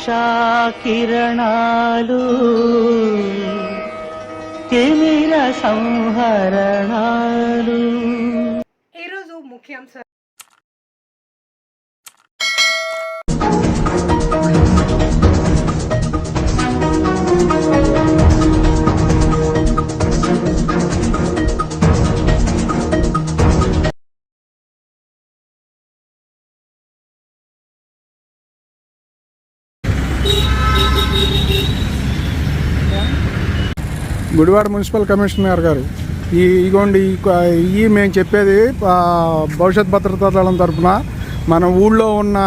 ఉషా కిరణాలు తిమిర సంహరణాలు. గుడివాడ మున్సిపల్ కమిషనర్ గారు ఈ ఇగోండి ఈ మేము చెప్పేది భవిష్యత్ భద్రతా దళం తరఫున మన ఊళ్ళో ఉన్న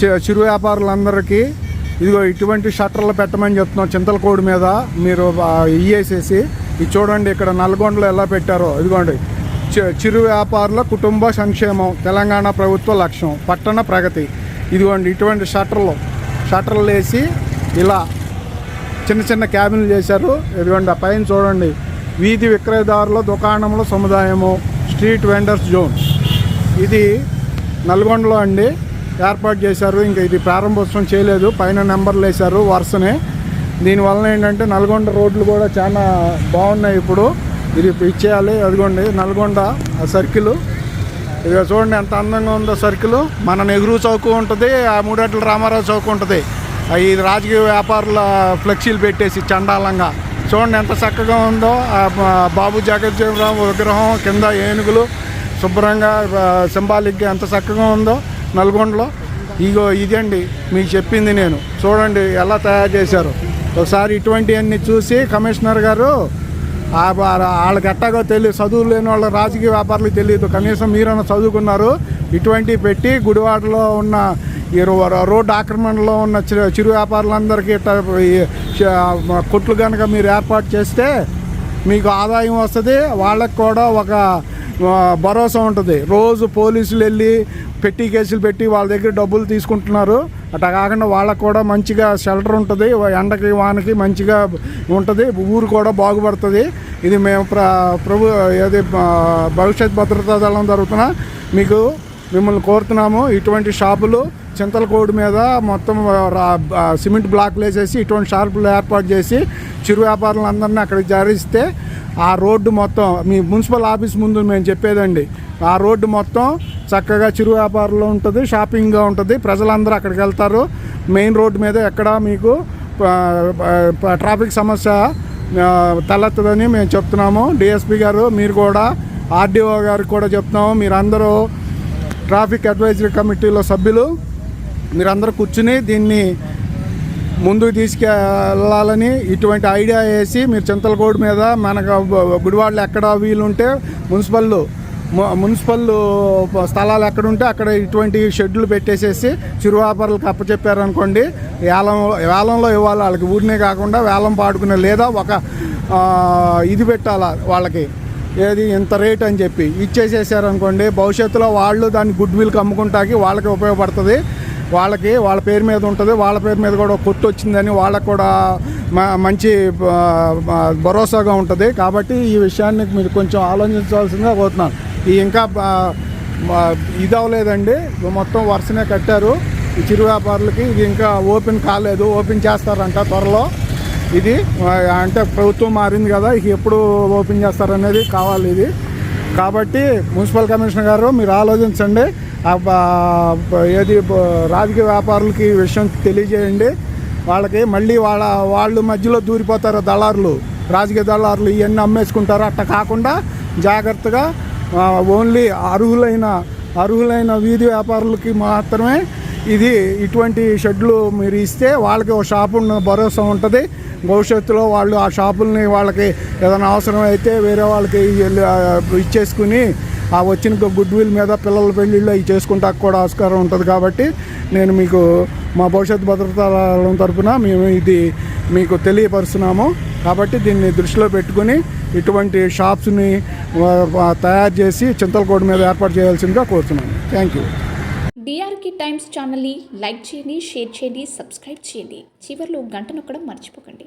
చి- చిరు వ్యాపారులందరికీ ఇదిగో ఇటువంటి షట్టర్లు పెట్టమని చెప్తున్నాం చింతలకోడి మీద మీరు ఇయ్యేసేసి ఇది చూడండి ఇక్కడ నల్గొండలో ఎలా పెట్టారో ఇదిగోండి. చి- చిరు వ్యాపారుల కుటుంబ సంక్షేమం తెలంగాణ ప్రభుత్వ లక్ష్యం పట్టణ ప్రగతి. ఇదిగోండి ఇటువంటి షట్టర్లు షట్టర్లు వేసి ఇలా చిన్న చిన్న క్యాబిన్లు చేశారు. ఇదిగోండి ఆ పైన చూడండి. వీధి విక్రయదారుల దుకాణముల సముదాయము స్ట్రీట్ వెండర్స్ జోన్ ఇది నల్గొండలో అండి. ఏర్పాటు చేశారు. ఇంకా ఇది ప్రారంభోత్సవం చేయలేదు. పైన నెంబర్లు వేశారు వరుసనే. దీనివల్ల ఏంటంటే నల్గొండ రోడ్లు కూడా చాలా బాగున్నాయి ఇప్పుడు. ఇది ఇచ్చేయాలి. అదిగోండి నల్గొండ ఆ సర్కిల్ ఇదిగో చూడండి ఎంత అందంగా ఉందో సర్కిల్ మన నెహ్రూ చౌక్ ఉంటుంది ఆ మూడేట్ల రామారావు చౌక్ ఉంటుంది. ఈ రాజకీయ వ్యాపారుల ఫ్లెక్సీలు పెట్టేసి చండాలంగా. చూడండి ఎంత చక్కగా ఉందో. బా- బాబు జగజ్జీవరావు విగ్రహం కింద ఏనుగులు శుభ్రంగా సింబాలిక్గా ఎంత చక్కగా ఉందో నల్గొండలో. ఇగో ఇదండి మీకు చెప్పింది నేను. చూడండి ఎలా తయారు చేశారు. ఒకసారి ఇటువంటివన్నీ చూసి కమిషనర్ గారు వాళ్ళకి ఎట్టాగో తెలియదు చదువు లేని వాళ్ళ రాజకీయ వ్యాపారులకు తెలియదు. కనీసం మీరన్నా చదువుకున్నారు. ఇటువంటివి పెట్టి గుడివాడలో ఉన్న ఈ రో- రోడ్డు ఆక్రమణలో ఉన్న చిరు చిరు వ్యాపారులందరికీ కొట్లు కనుక మీరు ఏర్పాటు చేస్తే మీకు ఆదాయం వస్తుంది వాళ్ళకి కూడా ఒక భరోసా ఉంటుంది. రోజు పోలీసులు వెళ్ళి పెట్టి కేసులు పెట్టి వాళ్ళ దగ్గర డబ్బులు తీసుకుంటున్నారు. అట్లా కాకుండా వాళ్ళకు కూడా మంచిగా షెల్టర్ ఉంటుంది ఎండకి వానకి మంచిగా ఉంటుంది ఊరు కూడా బాగుపడుతుంది. ఇది మేము ప్ర ప్రభు ఏది భవిష్యత్ భద్రతా దళం జరుగుతున్నా మీకు మిమ్మల్ని కోరుతున్నాము. ఇటువంటి షాపులు చింతలకోడు మీద మొత్తం సిమెంట్ బ్లాక్లు వేసేసి ఇటువంటి షాపులు ఏర్పాటు చేసి చిరు వ్యాపారులందరినీ అక్కడికి జారిస్తే ఆ రోడ్డు మొత్తం మీ మున్సిపల్ ఆఫీస్ ముందు మేము చెప్పేదండి ఆ రోడ్డు మొత్తం చక్కగా చిరు వ్యాపారంలో ఉంటుంది షాపింగ్గా ఉంటుంది ప్రజలందరూ అక్కడికి వెళ్తారు. మెయిన్ రోడ్డు మీద ఎక్కడ మీకు ట్రాఫిక్ సమస్య తలెత్తదని మేము చెప్తున్నాము. డిఎస్పి గారు మీరు కూడా ఆర్డీఓ గారికి కూడా చెప్తున్నాము. మీరందరూ ట్రాఫిక్ అడ్వైజరీ కమిటీలో సభ్యులు మీరందరూ కూర్చుని దీన్ని ముందుకు తీసుకెళ్ళాలని ఇటువంటి ఐడియా వేసి మీరు చింతలకోడు మీద మనకు గుడివాడలు ఎక్కడ వీలుంటే మున్సిపల్ మున్సిపల్ స్థలాలు ఎక్కడ ఉంటే అక్కడ ఇటువంటి షెడ్లు పెట్టేసేసి చిరు వ్యాపారులకు అప్పచెప్పారనుకోండి వేలం వేలంలో ఇవ్వాలి వాళ్ళకి ఊరినే కాకుండా వేలం పాడుకునే లేదా ఒక ఇది పెట్టాలా వాళ్ళకి. ఏది ఇంత రేట్ అని చెప్పి ఇచ్చేసేసారనుకోండి భవిష్యత్తులో వాళ్ళు దాన్ని గుడ్ విల్ కమ్ముకుంటాకి వాళ్ళకి ఉపయోగపడుతుంది. వాళ్ళకి వాళ్ళ పేరు మీద ఉంటుంది వాళ్ళ పేరు మీద కూడా కొట్టు వచ్చిందని వాళ్ళకు కూడా మంచి భరోసాగా ఉంటుంది. కాబట్టి ఈ విషయాన్ని మీరు కొంచెం ఆలోచించాల్సిందిగా కోరుతున్నాను. ఈ ఇంకా ఇది అవ్వలేదండి మొత్తం వరుసనే కట్టారు. ఈ చిరు వ్యాపారులకి ఇది ఇంకా ఓపెన్ కాలేదు. ఓపెన్ చేస్తారంట త్వరలో. ఇది అంటే ప్రభుత్వం మారింది కదా ఇక ఎప్పుడు ఓపెన్ చేస్తారనేది కావాలి ఇది. కాబట్టి మున్సిపల్ కమిషనర్ గారు మీరు ఆలోచించండి. ఏది రాజకీయ వ్యాపారులకి ఈ విషయం తెలియజేయండి. వాళ్ళకి మళ్ళీ వాళ్ళ వాళ్ళు మధ్యలో దూరిపోతారు దళారులు. రాజకీయ దళారులు ఇవన్నీ అమ్మేసుకుంటారు. అట్ట కాకుండా జాగ్రత్తగా ఓన్లీ అర్హులైన అర్హులైన వీధి వ్యాపారులకి మాత్రమే ఇది ఇటువంటి షెడ్లు మీరు ఇస్తే వాళ్ళకి ఒక షాపు భరోసా ఉంటుంది. భవిష్యత్తులో వాళ్ళు ఆ షాపుల్ని వాళ్ళకి ఏదైనా అవసరం అయితే వేరే వాళ్ళకి ఆ, ఇచ్చేసుకుని ఆ వచ్చిన గుడ్ విల్ మీద పిల్లల పెళ్ళిళ్ళు అవి చేసుకుంటాకు కూడా ఆస్కారం ఉంటుంది కాబట్టి నేను మీకు మా భవిష్యత్ భద్రతా తరఫున తరపున మేము ఇది మీకు తెలియపరుస్తున్నాము. కాబట్టి దీన్ని దృష్టిలో పెట్టుకుని ఇటువంటి షాప్స్ని తయారు చేసి చింతలకోట మీద ఏర్పాటు చేయాల్సిందిగా కోరుతున్నాను. Thank you. డిఆర్కి టైమ్స్ ఛానల్ని లైక్ చేయండి షేర్ చేయండి సబ్స్క్రైబ్ చేయండి. చివరిలో గంట నొక్కడం మర్చిపోకండి.